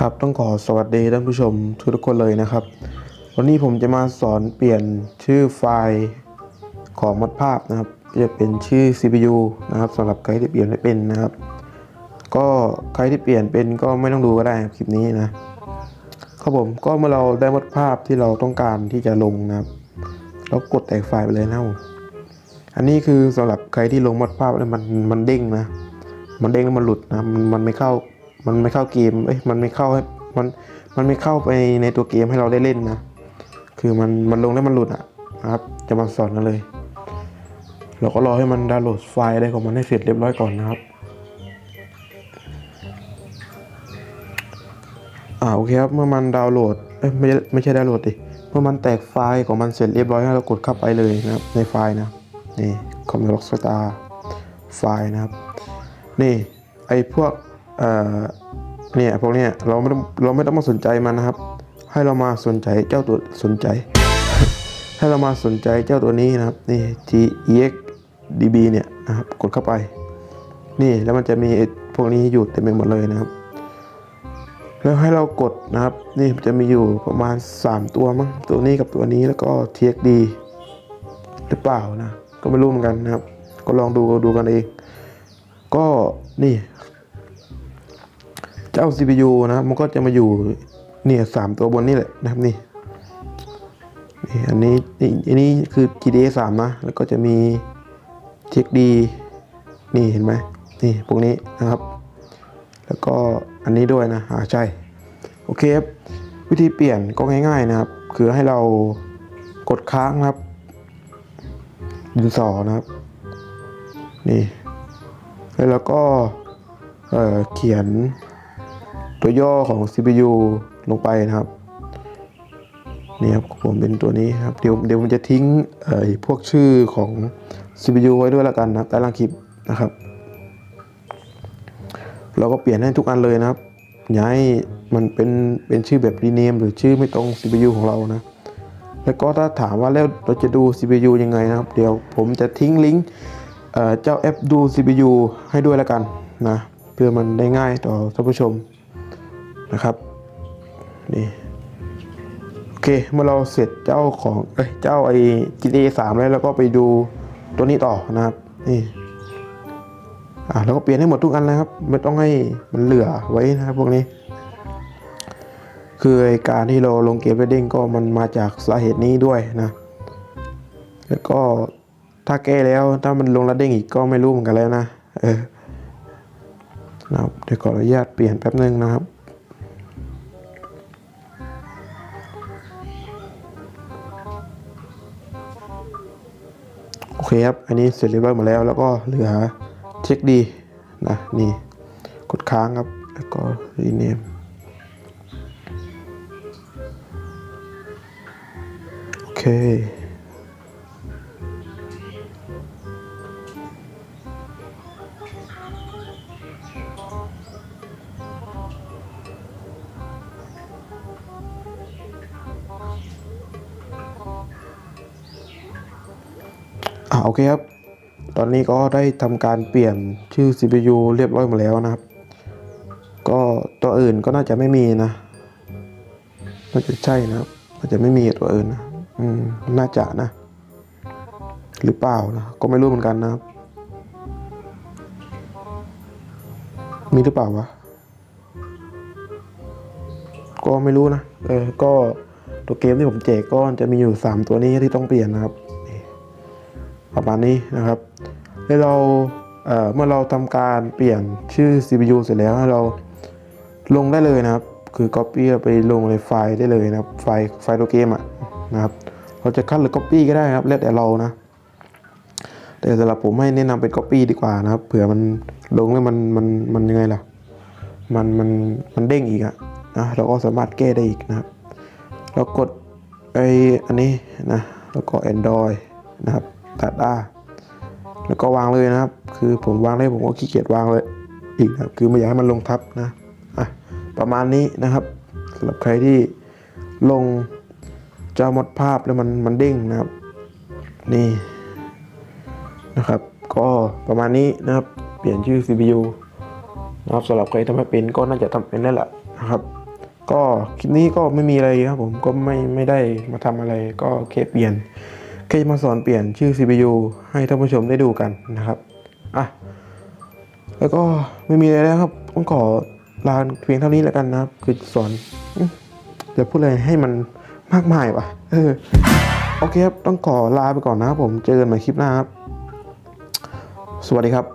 ครับต้องขอสวัสดีท่านผู้ชมทุกคนเลยนะครับ วันนี้ผมจะมาสอนเปลี่ยนชื่อไฟล์ของมัดภาพนะครับ จะเป็นชื่อ CPU นะครับสำหรับใครที่เปลี่ยนไม่เป็นนะครับ ก็ใครที่เปลี่ยนเป็นก็ไม่ต้องดูก็ได้คลิปนี้นะครับผมก็เมื่อเราได้มัดภาพที่เราต้องการที่จะลงนะครับเรากดแตกไฟล์ไปเลยนะครับอันนี้คือสำหรับใครที่ลงมัดภาพแล้วมันมันเด้งนะมันเด้งแล้วมันหลุดนะมันมันไม่เข้า มันไม่เข้าเกม เอ้ย มันไม่เข้าให้มัน มันไม่เข้าไปในตัวเกมให้เราได้เล่นนะ คือมัน มันลงแล้วมันหลุดอะนะครับ จะมาสอนกันเลย เราก็รอให้มันดาวน์โหลดไฟล์อะไรของมันให้เสร็จเรียบร้อยก่อนนะครับ อ่า โอเคครับ เมื่อมันดาวน์โหลด เอ้ย ไม่ไม่ใช่ดาวน์โหลดดิ เมื่อมันแตกไฟล์ของมันเสร็จเรียบร้อยให้เรากดเข้าไปเลยนะครับ ในไฟล์นะ นี่คอมพิวเตอร์สตาร์ไฟล์นะครับ นี่ ไอพวก เนี่ยพวกเนี้ยเราไม่ต้องเราไม่ต้องมาสนใจมันนะครับ ให้เรามาสนใจเจ้าตัวสนใจ ให้เรามาสนใจเจ้าตัวนี้นะครับนี่ TEXDB เนี่ยนะครับกดเข้าไป นี่แล้วมันจะมีพวกนี้อยู่เต็มไปหมดเลยนะครับ แล้วให้เรากดนะครับ นี่จะมีอยู่ประมาณ 3 ตัวมั้งตัวนี้กับตัวนี้แล้วก็ TXD หรือเปล่านะ ก็ไม่รู้เหมือนกันนะครับ ก็ลองดูดูกันเอง ก็นี่ เจ้า CPU นะครับมันก็จะมาอยู่เนี่ยสามตัวบนนี่แหละนะครับนี่นี่อันนี้นี่อันนี้คือ GDA 3นะ แล้วก็จะมี TXD นี่เห็นไหมนี่พวกนี้นะครับ แล้วก็อันนี้ด้วยนะอ่าใช่ โอเคครับ วิธีเปลี่ยนก็ง่ายๆนะครับ คือให้เรากดค้างนะครับดินสอนะครับ นี่ แล้วเราก็เเขียน ตัวย่อของ CPU ลงไปนะครับนี่ครับผมเป็นตัวนี้ครับเดี๋ยวเดี๋ยวผมจะทิ้งเอ่อพวกชื่อของ CPU ไว้ด้วยล้วกันนะครับใต้ล่างคลิปนะครับ เราก็เปลี่ยนให้ทุกอันเลยนะครับอย่าให้มันเป็นเป็นชื่อแบบรีเนมหรือชื่อไม่ตรง CPU ของเรานะ แล้วก็ถ้าถามว่าแล้วเราจะดู CPU ยังไงนะครับ เดี๋ยวผมจะทิ้งลิงก์เอ่อเจ้าแอปดู CPU ให้ด้วยล้วกันนะเพื่อมันได้ง่ายต่อท่านผู้ชม นะครับนี่โอเคเมื่อเราเสร็จเจ้าของเอ้ยเจ้าไอ้ GTA 3แล้วเราก็ไปดูตัวนี้ต่อนะครับนี่อ่าเราก็เปลี่ยนให้หมดทุกอันเลยครับ ไม่ต้องให้มันเหลือไว้นะครับพวกนี้ คือการที่เราลงเกมไปเด้งก็มันมาจากสาเหตุนี้ด้วยนะ แล้วก็ถ้าแก้แล้วถ้ามันลงแล้วเด้งอีกก็ไม่รู้เหมือนกันแล้วนะเออนะครับเดี๋ยวขออนุญาตเปลี่ยนแป๊บนึงนะครับ โอเคครับ อันนี้เสร็จเรียบร้อยหมดแล้ว แล้วก็เหลือเช็คดีนะนี่กดค้างครับ แล้วก็รีเนมโอเค อ่าโอเคครับ ตอนนี้ก็ได้ทำการเปลี่ยนชื่อ CPU เรียบร้อยหมดแล้วนะครับ ก็ตัวอื่นก็น่าจะไม่มีนะ น่าจะใช่นะครับน่าจะไม่มีตัวอื่นนะอืมน่าจะนะ หรือเปล่านะ ก็ไม่รู้เหมือนกันนะครับ มีหรือเปล่าวะ ก็ไม่รู้นะ เออ ก็ตัวเกมที่ผมแจกก็จะมีอยู่ 3 ตัวนี้ที่ต้องเปลี่ยนนะครับ ประมาณนี้นะครับแล้วเราเเมื่อเราทำการเปลี่ยนชื่อ CPU เสร็จแล้วเราลงได้เลยนะครับ คือ Copy เอาไปลงในไฟล์ได้เลยนะครับ ไฟล์ไฟล์ตัวเกมอะนะครับ เราจะคัดหรือ Copy ก็ได้ครับแล้วแต่เรานะ แต่สำหรับผมให้แนะนำเป็น Copy ดีกว่านะครับ เผื่อมันลงแล้วมันมันมันยังไงล่ะ มันมันมันเด้งอีกอะนะเราก็สามารถแก้ได้อีกนะครับ เรากดไออันนี้นะ แล้วก็ Android นะครับ ตัดได้แล้วก็วางเลยนะครับ คือผมวางได้ผมก็ขี้เกียจวางเลยอีกนะครับคือไม่อยากให้มันลงทับนะอะประมาณนี้นะครับสำหรับใครที่ลงจ้าหมดภาพแล้วมันมันเด้งนะครับ นี่นะครับ ก็ประมาณนี้นะครับ เปลี่ยนชื่อ CPU นะครับสำหรับใครทำไม่เป็นก็น่าจะทำเป็นได้แหละนะครับ ก็คลิปนี้ก็ไม่มีอะไรครับผมก็ไม่ไม่ได้มาทำอะไรก็แค่เปลี่ยน แค่จะมาสอนเปลี่ยนชื่อ CPU ให้ท่านผู้ชมได้ดูกันนะครับอะแล้วก็ไม่มีอะไรแล้วครับต้องขอลาเพียงเท่านี้แล้วกันนะครับ คือสอนอืมเดี๋ยวพูดอะไรให้มันมากมายวะเออโอเคครับ ต้องขอลาไปก่อนนะครับผมเจอกันใหม่คลิปหน้าครับ สวัสดีครับ